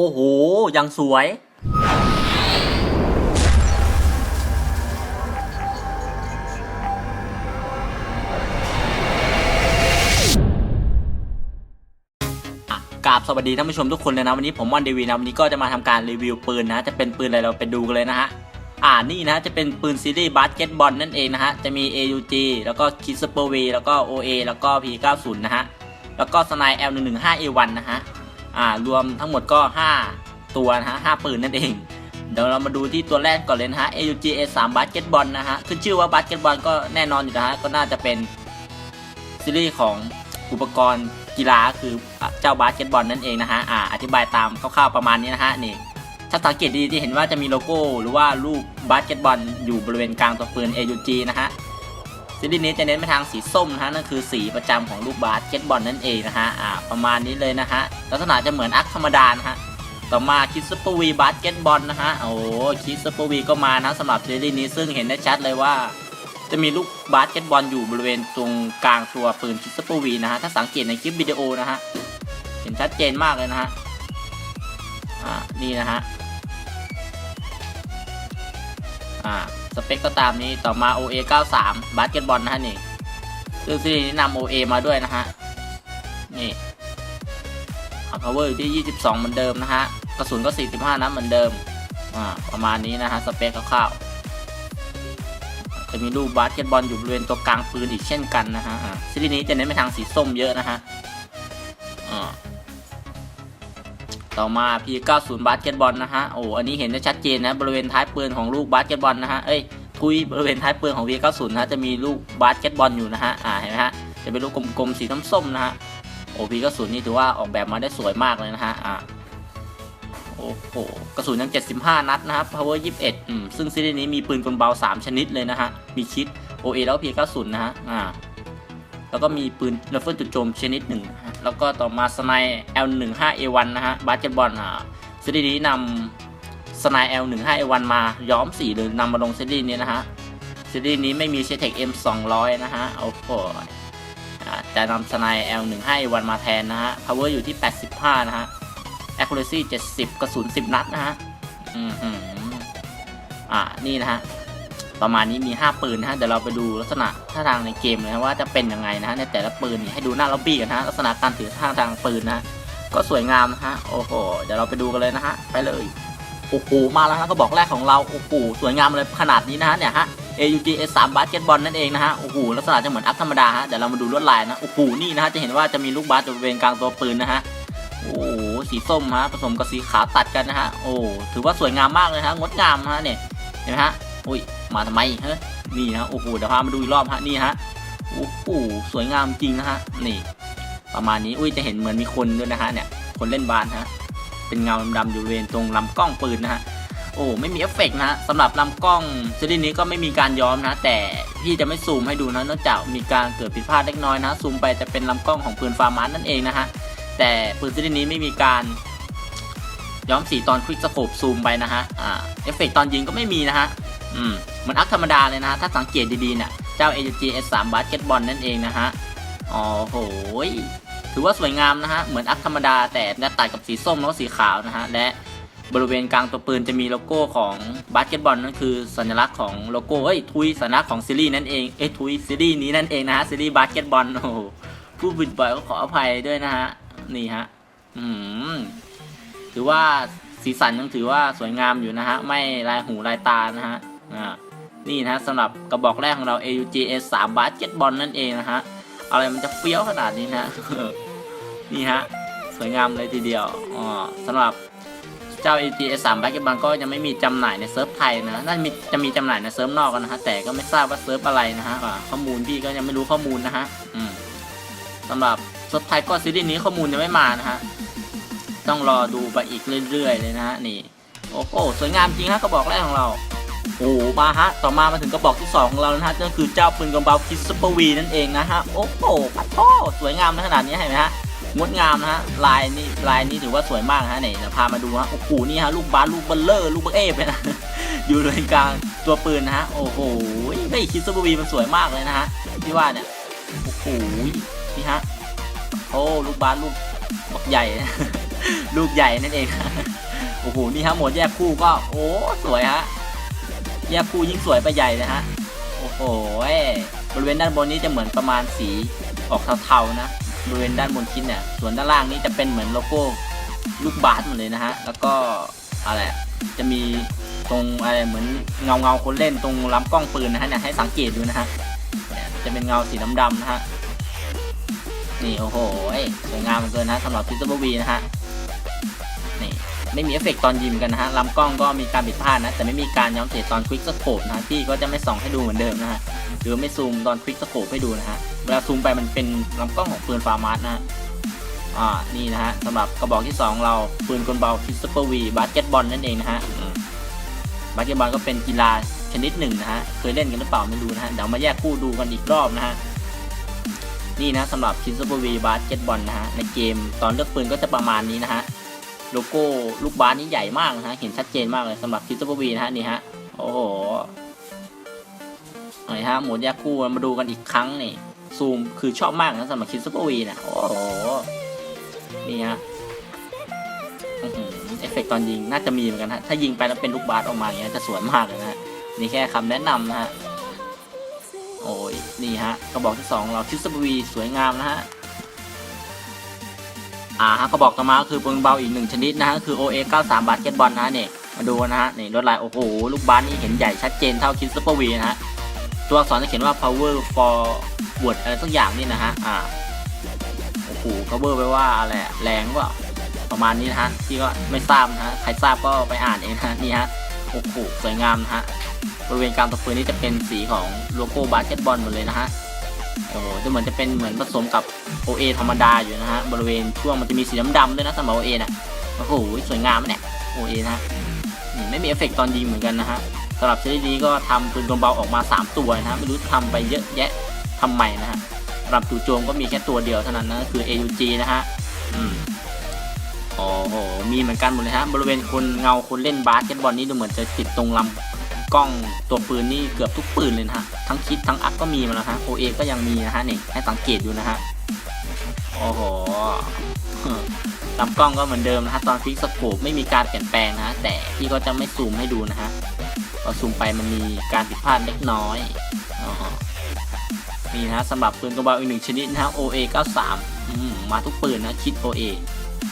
โอ้โห ยังสวยอะกราบสวัสดีท่านผู้ชมทุกคนเลยนะ วันนี้ผมมอนเดวีนะ วันนี้ก็จะมาทำการรีวิวปืนนะ จะเป็นปืนอะไรเราไปดูกันเลยนะฮะอ่านี่นะจะเป็นปืนซีรีส์บาสเกตบอลนั่นเองนะฮะ จะมี AUG แล้วก็คิสเปอร์วีแล้วก็ OA แล้วก็ P90 นะฮะ แล้วก็สไน L115A1 นะฮะ อ่ารวมทั้งหมดก็ 5 ตัวนะฮะ5ปืนนั่นเอง เดี๋ยวเรามาดูที่ตัวแรกก่อนเลยนะฮะ AUG A3 บาสเกตบอลนะฮะขึ้นชื่อว่าบาสเกตบอลก็แน่นอนอยู่นะฮะก็น่าจะเป็นซีรีส์ของอุปกรณ์กีฬาคือเจ้าบาสเกตบอลนั่นเองนะฮะอ่าอธิบายตามคร่าวๆประมาณนี้นะฮะนี่ถ้าสังเกตดีที่เห็นว่าจะมีโลโก้ หรือว่ารูปบาสเกตบอลอยู่บริเวณกลางตัวปืน AUG นะฮะ ซีรีส์นี้จะเน้นไปทางสีส้มนะฮะนั่นคือสีประจำของลูกบาสเกตบอลนั่นเองนะฮะอ่าประมาณนี้เลยนะฮะลักษณะจะเหมือนอักธรรมดานะฮะต่อมาคิดซูเปอร์วีบาสเกตบอลนะฮะโอ้คิดซูเปอร์วีก็มานะสำหรับซีรีส์นี้ซึ่งเห็นได้ชัดเลยว่า จะมีลูกบาสเกตบอลอยู่บริเวณตรงกลางตัวปืนคิดซูเปอร์วีนะฮะถ้าสังเกตในคลิปวิดีโอนะฮะเห็นชัดเจนมากเลยนะฮะอ่านี่นะฮะอ่า สเปคก็ตามนี้ต่อมา OA 93 บาสเกตบอลนะฮะนี่ซึ่งซีรีส์นี้นำ OA มาด้วยนะฮะ นี่เอา power อยู่ที่ 22 เหมือนเดิมนะฮะ กระสุนก็ 45นัดเหมือนเดิม อ่า ประมาณนี้นะฮะ สเปคคร่าวๆ จะมีรูปบาสเกตบอลอยู่บริเวณตัวกลางปืนอีกเช่นกันนะฮะซีรีส์นี้จะเน้นไปทางสีส้มเยอะนะฮะ ต่อมา P90 บาสเกตบอลนะฮะ โอ้อันนี้เห็นได้ชัดเจนนะ บริเวณท้ายปืนของลูกบาสเกตบอลนะฮะ เอ้ยทุยบริเวณท้ายปืนของ P90 นะฮะจะมีลูกบาสเกตบอลอยู่นะฮะ อ่าเห็นไหมฮะ จะเป็นลูกกลมๆสีน้ำส้มนะฮะ โอ้ P90 นี่ถือว่าออกแบบมาได้สวยมากเลยนะฮะ อ่าโอ้โห กระสุนยัง 75 นัดนะครับ power 21อืมซึ่งซีรีส์นี้มีปืนกลเบา 3 ชนิดเลยนะฮะ มีคิด OA แล้ว P90 นะฮะ อ่า แล้วก็มีปืนไรเฟิลจุดโจมชนิดหนึ่งฮะ แล้วก็ต่อมาสไน L15A1 นะฮะบาสเกตบอลอ่าซีรีส์นี้นำสไน L15A1 มาย้อมสีหรือนำมาลงซีรีส์นี้นะฮะซีรีส์นี้ไม่มีเชเทค M200 นะฮะโอ้โหจะนำสไน L15A1 มาแทนนะฮะ power อยู่ที่ 85 นะฮะ accuracy 70 กระสุน 10 นัดนะฮะอืมอ่านี่นะฮะ ประมาณนี้มี 5 ปืนนะฮะเดี๋ยวเราไปดูลักษณะท่าทางในเกมเลยนะว่าจะเป็นยังไงนะฮะในแต่ละปืนนี่ให้ดูหน้าล็อบบี้กันนะฮะลักษณะการถือท่าทางปืนนะก็สวยงามนะฮะโอ้โหเดี๋ยวเราไปดูกันเลยนะฮะไปเลยโอ้โหมาแล้วนะก็บอกแรกของเราโอ้โหสวยงามเลยขนาดนี้นะฮะเนี่ยฮะ AUG S3 บาสเกตบอลนั่นเองนะฮะโอ้โหลักษณะจะเหมือนอัพธรรมดาฮะเดี๋ยวเรามาดูลวดลายนะโอ้โหนี่นะฮะจะเห็นว่าจะมีลูกบาสบริเวณกลางตัวปืนนะฮะโอ้โหสีส้มฮะผสมกับสีขาวตัดกันนะฮะโอ้ถือว่าสวยงามมากเลยฮะงดงามนะฮะเนี่ยเห็นไหมฮะอุ้ย มาทำไมเฮ้นี่นะโอ้โหเดี๋ยวพามาดูอีกรอบฮะนี่ฮะโอ้โหสวยงามจริงนะฮะนี่ ประมาณนี้อุ้ยจะเห็นเหมือนมีคนด้วยนะฮะเนี่ยคนเล่นบาสฮะเป็นเงาดำๆอยู่บริเวณตรงลำกล้องปืนนะฮะโอ้ไม่มีเอฟเฟกต์นะฮะสำหรับลำกล้องซีรีส์นี้ก็ไม่มีการย้อมนะ แต่พี่จะไม่ซูมให้ดูนะนองจากมีการเกิดผิดพลาดเล็กน้อยนะซูมไปจะเป็นลำกล้องของปืนฟาร์มันนั่นเองนะฮะแต่ปืนซีรีส์นี้ไม่มีการย้อมสีตอนควิกสโคปซูมไปนะฮะอ่าเอฟเฟกต์ตอนยิงก็ไม่มีนะฮะ อืมเหมือนอัพธรรมดาเลยนะฮะ ถ้าสังเกตดีๆเนี่ย เจ้า AG S3 บาสเกตบอลนั่นเองนะฮะอ๋อโหยถือว่าสวยงามนะฮะ เหมือนอัพธรรมดาแต่ได้ตัดกับสีส้มแล้วสีขาวนะฮะ และบริเวณกลางตัวปืนจะมีโลโก้ของบาสเกตบอลนั่นคือสัญลักษณ์ของโลโก้เอ้ยทุยสัญลักษณ์ของซีรีส์นั่นเองเอ้ยทุยซีรีส์นี้นั่นเองนะฮะซีรีส์บาสเกตบอลโอ้โหผู้บิดบ่อยก็ขออภัยด้วยนะฮะนี่ฮะอืมถือว่าสีสันยังถือว่าสวยงามอยู่นะฮะไม่ลายหูลายตานะฮะ อ่านี่นะสำหรับกระบอกแรกของเรา AUG S3 บาสเกตบอลนั่นเองนะฮะอะไรมันจะเฟี้ยวขนาดนี้นะนี่ฮะสวยงามเลยทีเดียวอ๋อสำหรับเจ้า AUG S3 บาสเกตบอลก็ยังไม่มีจำหน่ายในเซิร์ฟไทยนะน่าจะมีจะมีจำหน่ายในเซิร์ฟนอกกันนะฮะแต่ก็ไม่ทราบว่าเซิร์ฟอะไรนะฮะข้อมูลพี่ก็ยังไม่รู้ข้อมูลนะฮะอืมสำหรับเซิร์ฟไทยก็ซีรีส์นี้ข้อมูลยังไม่มานะฮะต้องรอดูไปอีกเรื่อยๆเลยนะฮะนี่โอ้โหสวยงามจริงฮะกระบอกแรกของเรา โอ้มาฮะ ต่อมามาถึงกระบอกที่ 2 ของเรานะฮะนั่นคือเจ้าปืนกระเบาคิสเปอร์วีนั่นเองนะฮะ โอ้โหปัดพ่อสวยงามในขนาดนี้เห็นไหมฮะ งดงามนะฮะ ลายนี่ลายนี้ถือว่าสวยมากนะฮะเนี่ยเดี๋ยวพามาดูฮะ โอ้โห นี่ฮะ ลูกบาสลูกเบลเลอร์ ลูกเบอร์เอฟนะ อยู่เลยกลางตัวปืนนะฮะ โอ้โหเฮ้คิสเปอร์วีมันสวยมากเลยนะฮะ ที่ว่าเนี่ย โอ้โห นี่ฮะ โอ้ ลูกบาสลูกบักใหญ่ ลูกใหญ่นั่นเอง โอ้โห นี่ฮะ หมดแยกคู่ก็ โอ้ สวยฮะ แยกคู่ยิ่งสวยไปใหญ่เลยฮะ โอ้โหบริเวณด้านบนนี้จะเหมือนประมาณสีออกเทาๆนะ บริเวณด้านบนชิ้นเนี่ย ส่วนด้านล่างนี้จะเป็นเหมือนโลโก้ลูกบาสหมดเลยนะฮะ แล้วก็อะไรจะมีตรงอะไรเหมือนเงาเงาคนเล่นตรงลำกล้องปืนนะฮะเนี่ยให้สังเกตดูนะฮะจะเป็นเงาสีดำๆนะฮะ นี่โอ้โหสวยงามเหลือเกินนะสำหรับพิซซ่าบีนะฮะ ไม่มีเอฟเฟกต์ตอนยิงกันนะฮะลำกล้องก็มีการผิดพลาดนะ แต่ไม่มีการย้อนเสียตอนควิกสโคปนะฮะพี่ก็จะไม่ส่องให้ดูเหมือนเดิมนะฮะหรือไม่ซูมตอนควิกสโคปให้ดูนะฮะเวลาซูมไปมันเป็นลำกล้องของปืนฟาร์มาร์นะฮะอ่านี่นะฮะสำหรับกระบอกที่ 2 เราปืนกลเบาคิสเปอร์วีบาสเกตบอลนั่นเองนะฮะบาสเกตบอลก็เป็นกีฬาชนิดหนึ่งนะฮะเคยเล่นกันหรือเปล่าไม่รู้นะฮะเดี๋ยวมาแยกคู่ดูกันอีกรอบนะฮะนี่นะสำหรับคิสเปอร์วีบาสเกตบอลนะฮะในเกมตอนเลือกปืนก็จะประมาณนี้นะฮะ โลโก้ลูกบาสนี่ใหญ่มากนะฮะ เห็นชัดเจนมากเลยสำหรับคิสเปอร์วีนะฮะนี่ฮะ โอ้โหนี่ฮะ หมุนแยกคู่มาดูกันอีกครั้งนี่ ซูมคือชอบมากนะสำหรับคิสเปอร์วีนะโอ้โห นี่ฮะเอฟเฟกต์ตอนยิงน่าจะมีเหมือนกันฮะ ถ้ายิงไปแล้วเป็นลูกบาสออกมาอย่างเงี้ยจะสวยมากเลยนะฮะ นี่แค่คำแนะนำนะฮะ โอ้ย นี่ฮะกระบอกที่สองเราคิสบีสวยงามนะฮะ อ่าฮะกระบอกต่อมาก็คือปืนเบาอีกหนึ่งชนิดนะฮะคือ OA 93บาสเกตบอลนะฮะเนี่ยมาดูนะฮะนี่ลวดลายโอ้โหลูกบาสนี่เห็นใหญ่ชัดเจนเท่าคิสบีนะฮะตัวอักษรจะเขียนว่า power for word อะไรสักอย่างนี่นะฮะอ่าโอ้โห cover ไว้ว่าอะไรแรงหรือเปล่าประมาณนี้นะฮะที่ก็ไม่ทราบนะฮะใครทราบก็ไปอ่านเองนะนี่ฮะโอ้โหสวยงามนะฮะบริเวณกลางตัวปืนนี่จะเป็นสีของโลโก้บาสเกตบอลหมดเลยนะฮะ โอ้โหจะเหมือนจะเป็นเหมือนผสมกับ OA ธรรมดาอยู่นะฮะ บริเวณช่วงมันจะมีสีดำๆด้วยนะสำหรับ OA นะโอ้โหสวยงามเนี่ย OA นะฮะไม่มีเอฟเฟกต์ตอนยิงเหมือนกันนะฮะสำหรับชนิดนี้ก็ทำปืนกลเบาออกมา 3 ตัวนะฮะไม่รู้ทำไปเยอะแยะทำไมนะฮะสำหรับจู่โจมก็มีแค่ตัวเดียวเท่านั้นนะคือ AUG นะฮะอืมโอ้โหมีเหมือนกันหมดเลยฮะบริเวณคนเงาคนเล่นบาสเกตบอลนี่ดูเหมือนจะติดตรงลำ กล้องตัวปืนนี่เกือบทุกปืนเลยนะฮะ ทั้งคิดทั้งอัพก็มีมาแล้วฮะโอเอก็ยังมีนะฮะนี่ให้สังเกตดูนะฮะ โอ้โหลำกล้องก็เหมือนเดิมนะฮะ ตอนฟิกสโคปไม่มีการเปลี่ยนแปลงนะะแต่พี่ก็จะไม่ซูมให้ดูนะฮะพอซูมไปมันมีการผิดพลาดเล็กน้อยอ๋อนี่นะะสำหรับปืนกระบอกอีกหนึ่งชนิดนะฮะ OA 93มมาทุกปืนนะคิด OA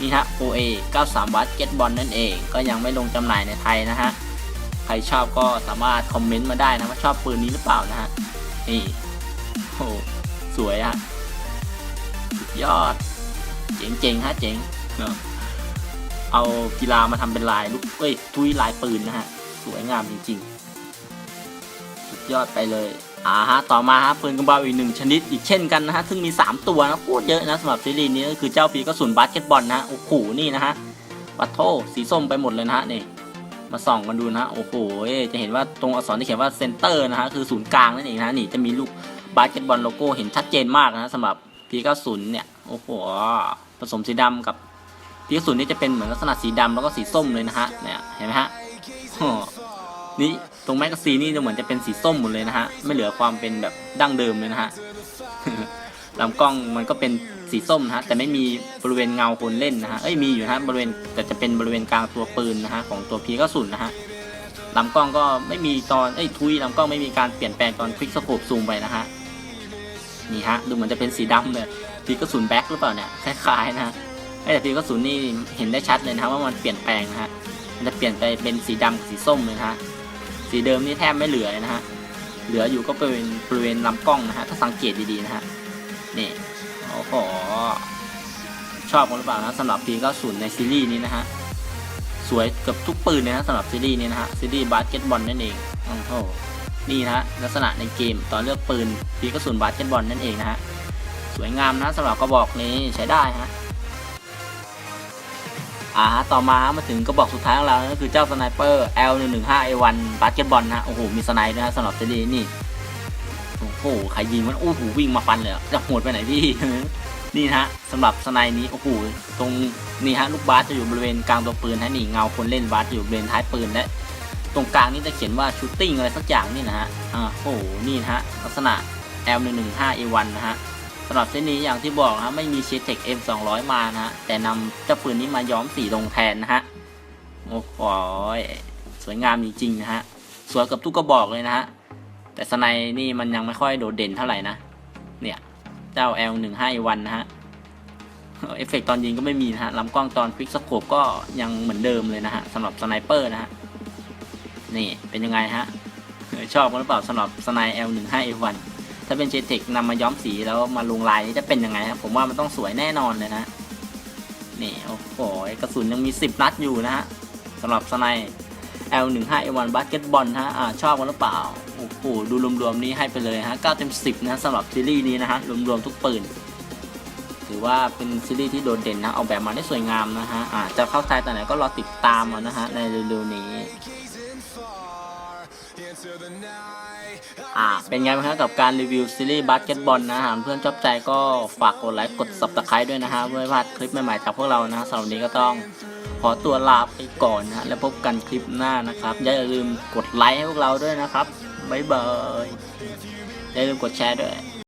นี่ฮะ OA 93บาสเกตบอลนั่นเอง ก็ยังไม่ลงจำหน่ายในไทยนะฮะ ใครชอบก็สามารถคอมเมนต์มาได้นะว่าชอบปืนนี้หรือเปล่านะฮะนี่โอ้สวยอะสุดยอด เจ๋งๆฮะเจ๋งเนอะเอากีฬามาทำเป็นลายลูกเอ้ยทุยลายปืนนะฮะ สวยงามจริงๆ สุดยอดไปเลยอ่าฮะต่อมาฮะปืนกระบอกอีกหนึ่งชนิดอีกเช่นกันนะฮะซึ่งมี 3 ตัวนะโคตรเยอะนะสำหรับซีรีส์นี้ก็คือเจ้าปีกระสุนบาสเกตบอลนะฮะโอ้โหนี่นะฮะวัตโทสีส้มไปหมดเลยนะฮะนี่ มาส่องกันดูนะฮะโอ้โหจะเห็นว่าตรงอักษรที่เขียนว่าเซนเตอร์นะฮะคือศูนย์กลางนั่นเองนะนี่จะมีลูกบาสเกตบอลโลโก้เห็นชัดเจนมากนะสำหรับปีกระสุนเนี่ยโอ้โหผสมสีดำกับปีกระสุนนี่จะเป็นเหมือนลักษณะสีดำแล้วก็สีส้มเลยนะฮะเนี่ยเห็นไหมฮะนี่ตรงแมกกาซีนนี่จะเหมือนจะเป็นสีส้มหมดเลยนะฮะไม่เหลือความเป็นแบบดั้งเดิมเลยนะฮะลำกล้องมันก็เป็น สีส้มนะฮะแต่ไม่มีบริเวณเงาคนเล่นนะฮะเอ้ยมีอยู่นะฮะบริเวณแต่จะเป็นบริเวณกลางตัวปืนนะฮะของตัวพีกระสุนนะฮะลำกล้องก็ไม่มีตอนเอ้ยทุยลำกล้องไม่มีการเปลี่ยนแปลงตอนควิกสโคปซูมไปนะฮะนี่ฮะดูเหมือนจะเป็นสีดำเลยพีกระสุนแบ็คหรือเปล่าเนี่ยคล้ายๆนะฮะแต่พีกระสุนนี่เห็นได้ชัดเลยนะะว่ามันเปลี่ยนแปลงนะฮะมันจะเปลี่ยนไปเป็นสีดำกับสีส้มเลยนะฮะสีเดิมนี่แทบไม่เหลือเลยนะฮะเหลืออยู่ก็เป็นบริเวณลำกล้องนะฮะถ้าสังเกตดีๆนะฮะนี่ อ้โห ชอบกันหรือเปล่านะสำหรับพีกระสุนในซีรีส์นี้นะฮะ สวยเกือบทุกปืนเลยนะสำหรับซีรีส์นี้นะฮะ ซีรีส์บาสเกตบอลนั่นเอง โอ้โห นี่นะฮะลักษณะในเกมตอนเลือกปืนปีกระสุนบาสเกตบอลนั่นเองนะฮะ สวยงามนะสำหรับกระบอกนี้ใช้ได้ฮะอ่าฮะต่อมามาถึงกระบอกสุดท้ายของเราก็คือเจ้าสไนเปอร์ L115A1 บาสเกตบอลนะฮะโอ้โห มีสไนด์ด้วยฮะสำหรับซีรีส์นี่ โอ้โหใครยิงมันโอ้โหวิ่งมาฟันเลยจะโหดไปไหนพี่ นี่ฮะสำหรับสไนด์นี้โอ้โหตรงนี่ฮะลูกบาสจะอยู่บริเวณกลางตัวปืนฮะนี่เงาคนเล่นบาสอยู่บริเวณท้ายปืนและตรงกลางนี่จะเขียนว่าชูตติ้งอะไรสักอย่างนี่นะฮะอ่าโอ้โหนี่ฮะลักษณะ L115A1 นะฮะสำหรับเส้นนี้อย่างที่บอกนะฮะไม่มีเชเทค M200 มานะฮะแต่นำเจ้าปืนนี้มาย้อมสีลงแทนนะฮะโอ้โหสวยงามจริงๆนะฮะสวยกับทุกกระบอกเลยนะฮะ แต่สไนนี่มันยังไม่ค่อยโดดเด่นเท่าไหร่นะ เนี่ย เจ้า L151 นะฮะ เอฟเฟกตอนยิงก็ไม่มีนะฮะลำกล้องตอนควิกสโคปก็ยังเหมือนเดิมเลยนะฮะสำหรับสไนเปอร์นะฮะ นี่เป็นยังไงฮะ ชอบกันหรือเปล่าสำหรับสไน L15F1 ถ้าเป็นเจเทคนำมาย้อมสีแล้วมาลงลายนี่จะเป็นยังไงครับผมว่ามันต้องสวยแน่นอนเลยนะ นี่โอ้โหกระสุนยังมี 10 นัดอยู่นะฮะสำหรับสไน L15A1 บาสเกตบอลฮะอ่าชอบกันหรือเปล่า โอ้โหดูรวมๆนี้ให้ไปเลยฮะ9เต็ม 10 นะสำหรับซีรีส์นี้นะฮะรวมๆทุกปืน ถือว่าเป็นซีรีส์ที่โดดเด่นนะออกแบบมาได้สวยงามนะฮะอาจะเข้าไทยแต่ไหนก็รอติดตามนะฮะในเร็วๆนี้อ่าเป็นไงบ้างครับกับการรีวิวซีรีส์บาสเกตบอลนะฮะเพื่อนชอบใจก็ฝากกดไลค์กด subscribe ด้วยนะฮะเพื่อพลาดคลิปใหม่ๆจากพวกเรานะฮะสำหรับวันนี้ก็ต้องขอตัวลาไปก่อนนะฮะแล้วพบกันคลิปหน้านะครับ อย่าลืมกดไลค์ให้พวกเราด้วยนะครับ บ๊ายบายอ